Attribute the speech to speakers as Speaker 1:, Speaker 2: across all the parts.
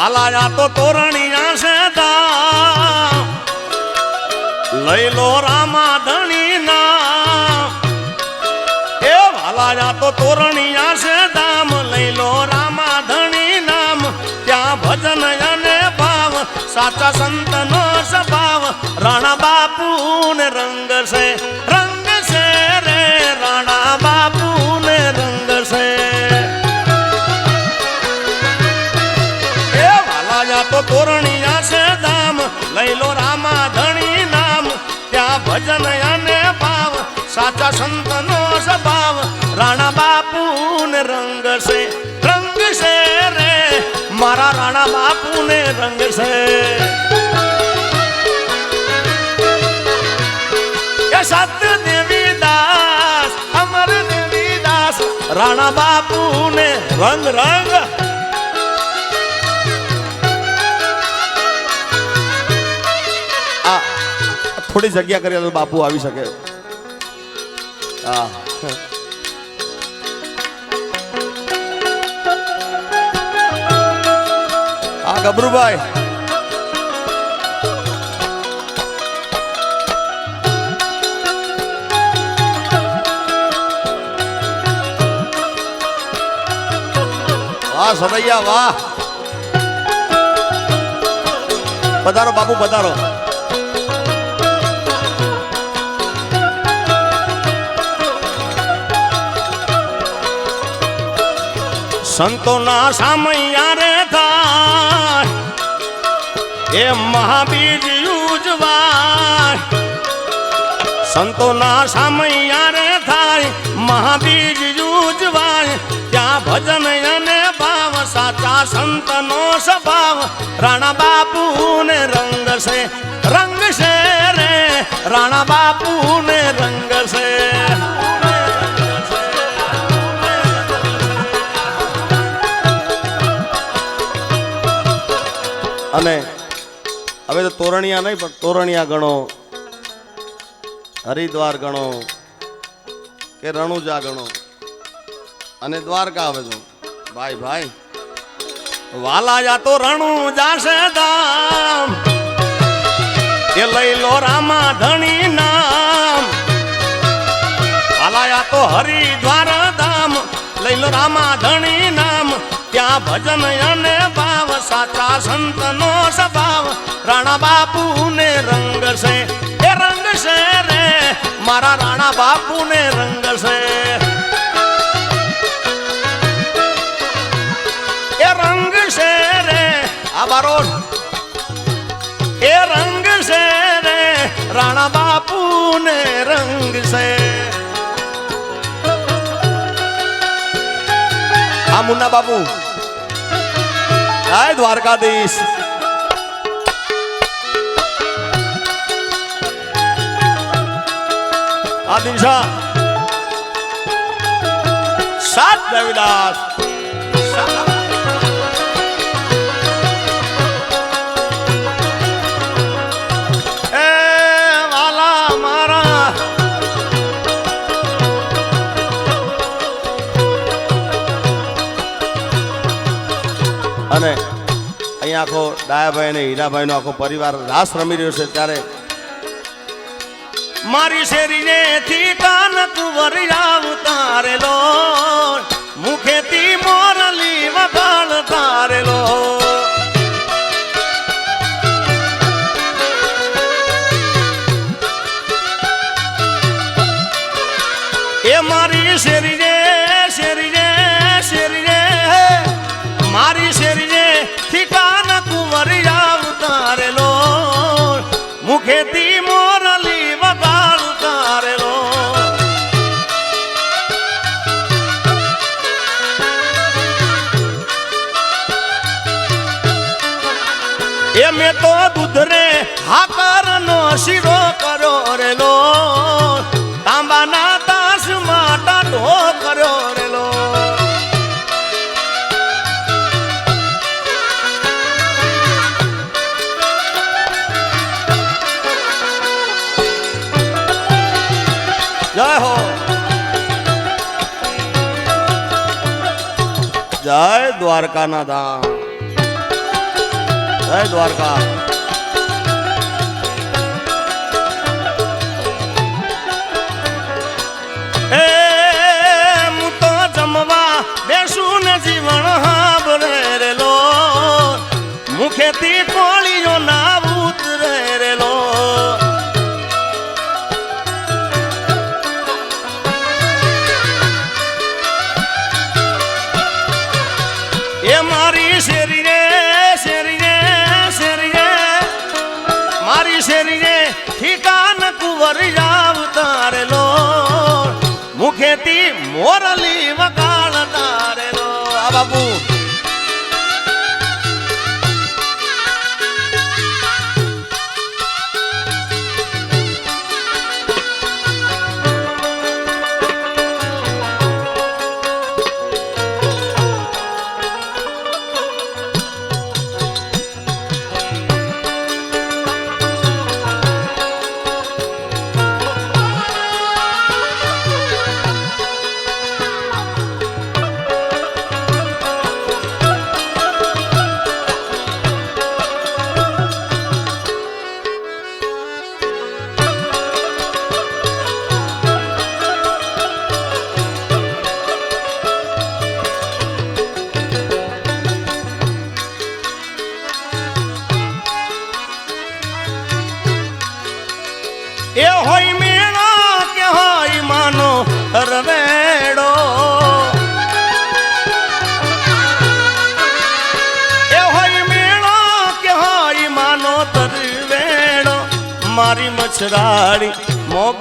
Speaker 1: વાલાયા તો તોરણિયા છે દા લઈ લો રામા ધણી ના એ વાલાયા તો તોરણિયા છે દામ લઈ લો રામા ધણી નામ ત્યાં ભજન અને ભાવ, સાચા સંતનો સ્વભાવ. રાણા બાપુ ને રંગ છે અને ભાવ, સાચા સંતનો સ્વભાવ. રાણા બાપુ ને રંગ છે રંગ છે રે. મારા રાણા બાપુ ને રંગ છે એ સત્ય દેવી દાસ અમર દેવી દાસ. રાણા બાપુ ને રંગ રંગ. થોડી જગ્યા કરી તો બાપુ આવી શકે. હા. હા, ગબરુભાઈ. વાહ સરૈયા વાહ. પધારો, બાપુ, પધારો. સંતોના સામૈયા રે થાય એ મહાબીજ ઉજવાય. સંતોના સામૈયા રે થાય મહાબીજ ઉજવાય. ત્યાં ભજન અને ભાવ, સાચા સંતનો સ્વભાવ. રાણા બાપુ ને રંગ છે રંગ છે રે. રાણા બાપુ ને રંગ છે અને હવે તો તોરણિયા નહીં, પણ તોરણિયા ગણો, હરિદ્વાર ગણો કે રણુજા ગણો. અને દ્વારકા આવે છો ભાઈ ભાઈ વાલાયા તો રણુજા છે દામ એ લઈ લો રામા ધણી નામ વાલાયા તો હરિદ્વાર ધામ. લઈ લો રામા ધણી નામ. ત્યાં ભજન અને ભાવ, સાચા સંતનો સ્વભાવ. રાણા બાપુ ને રંગ છે એ રંગ છે રે. મારા રાણા બાપુ ને રંગ છે એ રંગ છે રે. આ એ રંગ છે રે. રાણા બાપુ ને રંગ છે આ મુન્ના બાપુ. હાય દ્વારકાધીશ. આ દિશા સાત દેવીદાસ. એ અને અહીંયા આખો ડાયાભાઈ અને હીરાભાઈનો આખો પરિવાર રાસ રમી રહ્યો છે ત્યારે મારી શેરીને થી કાન કુંવર તારેલો મુખેથી મોરલી વગાડ તારેલો રે હાકર નો શીરો કર્યો રેલો તાંબાના તાસ માટા ઢો કર્યો રેલો જય હો જય દ્વારકાના ધામ જય દ્વારકા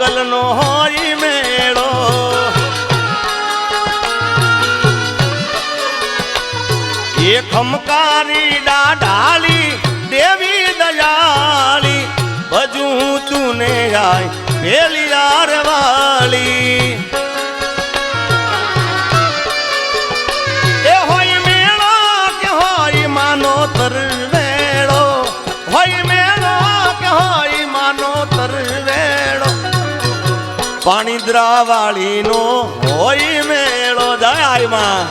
Speaker 1: મોગલ નો હોય મેળો. એ ખમકારી ડાઢાલી દેવી દયાળી બજું તું ને આય પેલી યાર વાળી એ હોય મેળો કે હોય માનો તરવેળો પાણી નો હોય મેળો જાય માં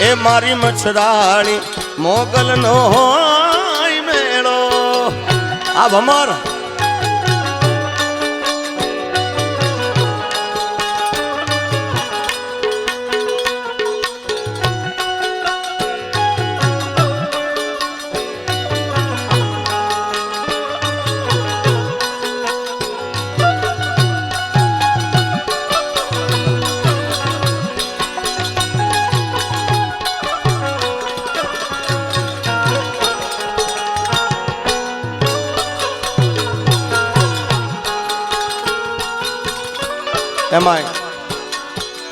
Speaker 1: એ મારી મચ્છરાણી મોગલ નો હોય મેળો. આ ભમર એમાંય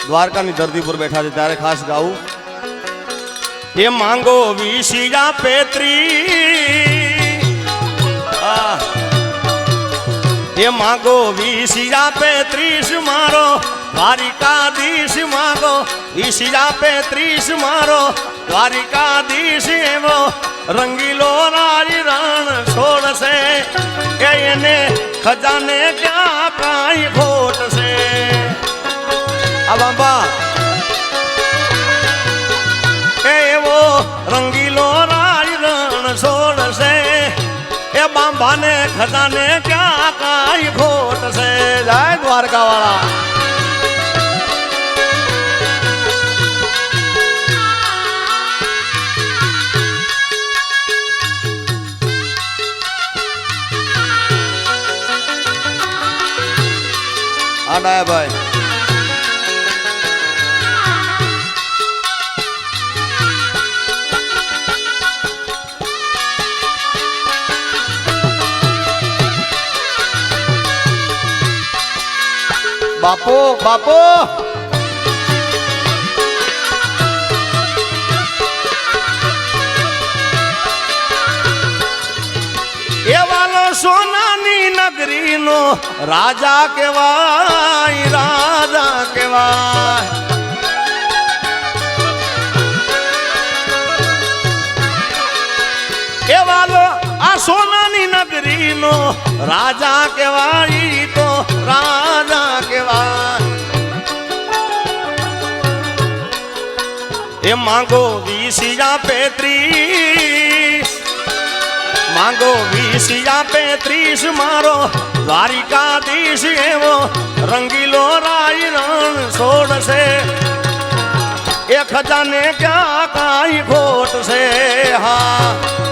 Speaker 1: દ્વારકાની ધરતી પર બેઠા છે, ત્યારે ખાસ ગાવું. એ માંગો વિશિયા પેત્રી. એ માંગો વિશિયા પેત્રીસ મારો. દ્વારિકાધીશ માંગો વિશિયા પેત્રીસ મારો. દ્વારિકાધીશ એવો રંગીલો રાજ રણ છોડશે. એને ખજાને ક્યાં કાંઈ ખોટ આ બાબા. એ એવો રંગીલો રાજ રણ છોડશે. એ બાંબાને, ખજાને ક્યાં કાંઈ ખોટ છે જય દ્વારકા વાળા આ ડાયા ભાઈ. બાપુ, બાપો! એ વાલો સોનાની નગરીનો રાજા કેવાય રાજા કેવાય એ વાલો આ સોનાની નગરીનો રાજા કેવાય તો રાજા કેવાય એ માંગો વીસિયા પેત્રીસ. માંગો વીસિયા પેત્રીસ મારો દ્વારિકાધીશ એવો રંગીલો રાય રણ છોડશે. એ ખજાને ક્યાં કાંઈ ખોટ છે હા.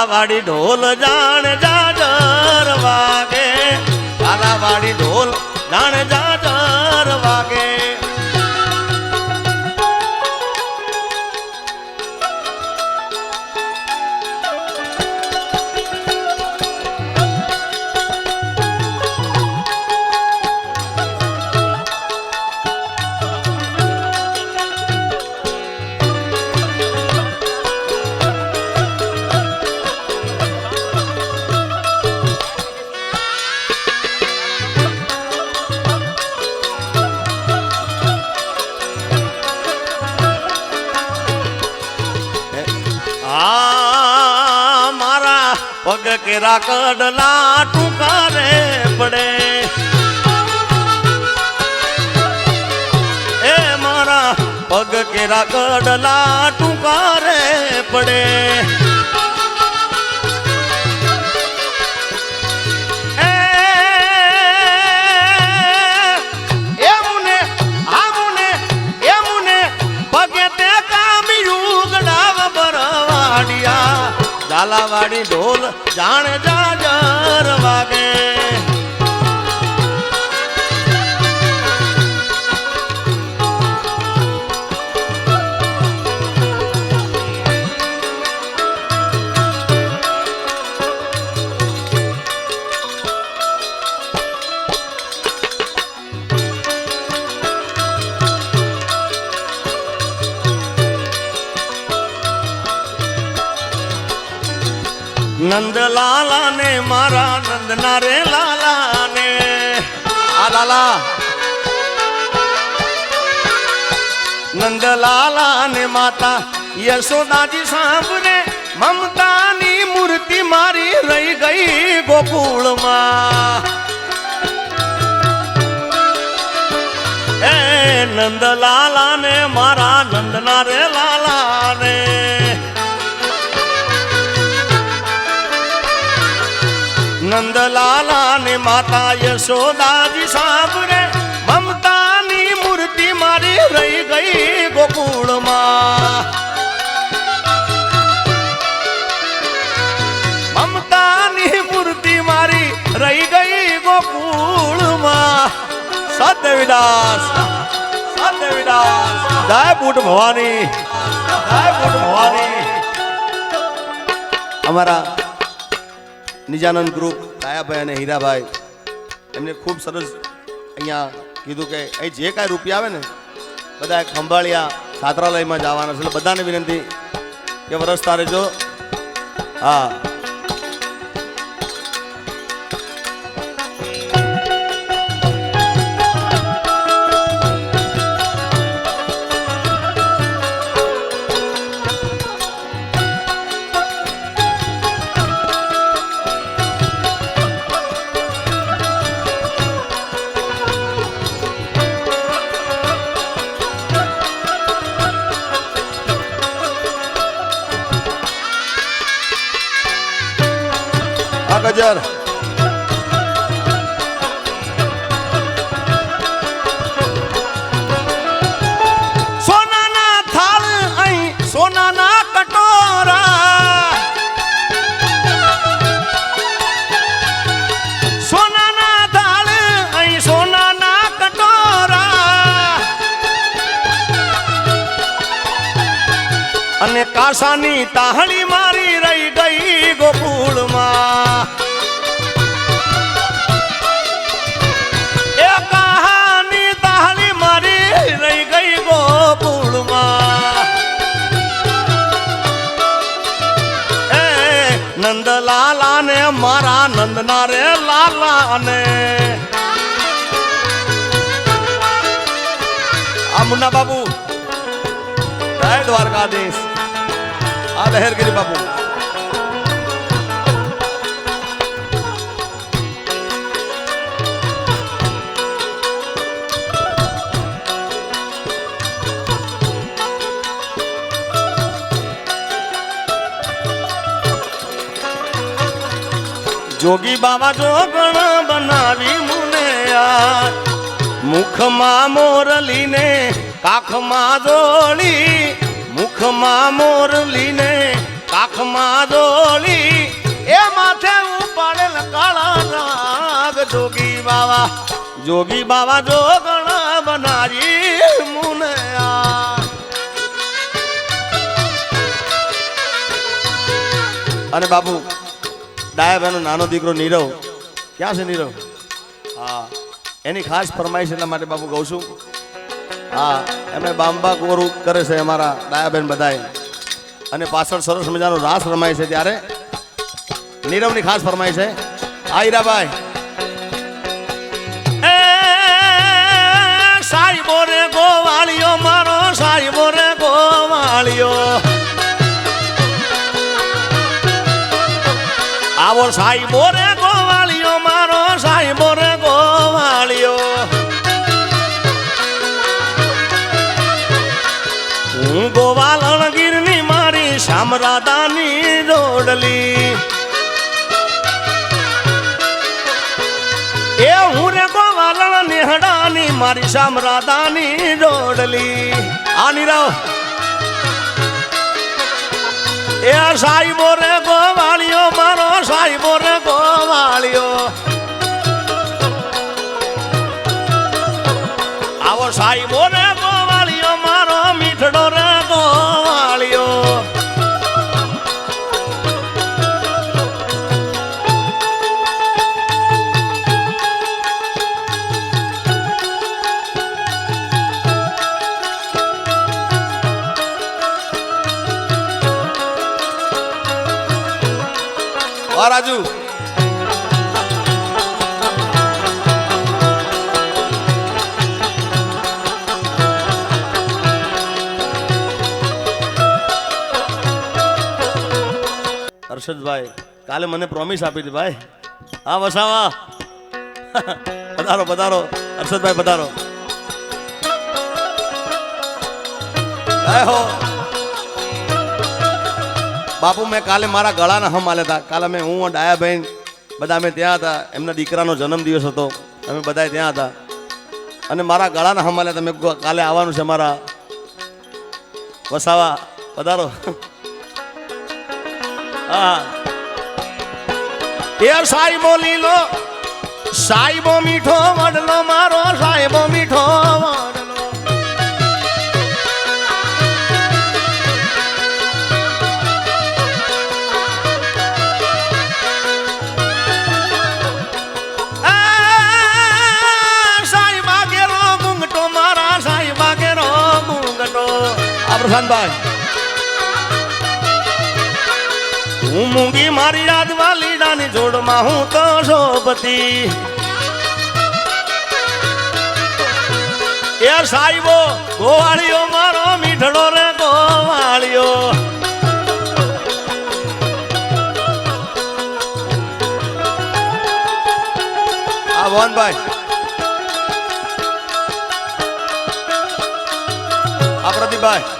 Speaker 1: ઝાલાવાડી ઢોલ જાણ જાડર વાગે. ઝાલાવાડી ઢોલ જાણ જાજર કેરા કડલા ટૂંકા પડે. એ મારા પગ કેરા કડલા ટૂંકા રે પડે. ઝાલાવાડી ઢોલ જાણે જાજર વાગે નંદલાલા ને મારા નંદના રે લાલા ને આ લાલા. નંદલાલા ને માતા યશોદાજી સાંભળે, મમતાની મૂર્તિ મારી રહી ગઈ ગોકુળમાં. એ નંદલાલા ને મારા નંદના રે લાલા ને નંદલાલા ને માતા યશોદાજી સાંભળે. મમતાની મૂર્તિ મારી રહી ગઈ ગોકુળમાં. મમતાની મૂર્તિ મારી રહી ગઈ ગોકુળમાં. સત્યવિદાસ સત્યવિદાસ જય બુટ ભવાની, જય બુટ ભવાની. અમારા નિજાનંદ ગ્રુપ, કાયાભાઈ અને હીરાભાઈ. એમને ખૂબ સરસ અહીંયા કીધું કે અહીં જે કાંઈ રૂપિયા આવે ને બધા ખંભાળિયા છાત્રાલયમાં જવાના છે. એટલે બધાને વિનંતી કે વરસતા રહેજો હા. અંદર સોનાના થાળ અહીં, સોનાના કટોરા. સોનાના થાળ અહીં, સોનાના કટોરા. અને કાસાની તાહણી મારી રહી ગઈ ગોકુળમાં. નંદલાલા ને મારા નંદના રે લાલા ને આ મુન્ના બાબુ જય દ્વારકાધીશ. આ લહેરગીરી બાબુ જોગી બાબા જોગણ બનાવી મુને આ. મુખમાં મોરલીને, કાખમાં જોડી મુખમાં મોરલીને, કાખમાં જોડી એ માથે ઉપાડેલ કાળા રાગ જોગી બાબા જોગી બાબા જોગણ બનાવી મુને અને બાબુ ડાયાભાઈનો નાનો દીકરો નીરવ. ક્યાં છે નીરવ? હા. એની ખાસ ફરમાઈશ એટલા માટે બાપુ કહું છું. હા, એમણે બાંબા ગોરું કરે છે અમારા ડાયાબેન બધાએ. અને પાછળ સરસ મજાનો રાસ રમાય છે ત્યારે. નીરવની ખાસ ફરમાય છે હા હીરાભાઈ સાહેબો રે ગોવાળિયો, મારો સાહેબો રે ગોવાળિયો. સાહેબો રે ગોવાળિયો, મારો સાહેબો રે ગોવાળિયો. હું ગોવાલણ ગીરની મારી શામરાદાની જોડલી એ હું રે ગોવાલણ નિહડાની મારી શામરાદાની જોડલી આની નીરવ એ સાહેબો રે ગોવાળિયો મારો સાહેબો રે ગોવાળિયો આવો સાહેબો વાહ, રાજુ. હર્ષદભાઈ, કાલે મને પ્રોમિસ આપી હતી, ભાઈ. હા, વસાવા. પધારો પધારો. હર્ષદભાઈ, પધારો. હો. બાપુ, મેં કાલે મારા ગળાના હમ આલ્યા હતા. કાલે મેં હું ડાયાબેન બધા અમે ત્યાં હતા. એમના દીકરાનો જન્મદિવસ હતો. અમે બધા ત્યાં હતા. અને મારા ગળાના હમ આલ્યા હતા. મેં કાલે આવવાનું છે મારા વસાવા. પધારો. હા. એ સાહેબો લીલો, સાહેબો મીઠો, વડલો મારો સાહેબો મીઠો વડલો. પ્રશાંતભાઈ હું મૂંગી મારી રાજવા લીડાની જોડમાં હું તો શોભતી. એ સાહેબો ગોવાળીઓ, મારો મીઠડો રે ગોવાળીઓ. આ મોહનભાઈ આ પ્રદીપભાઈ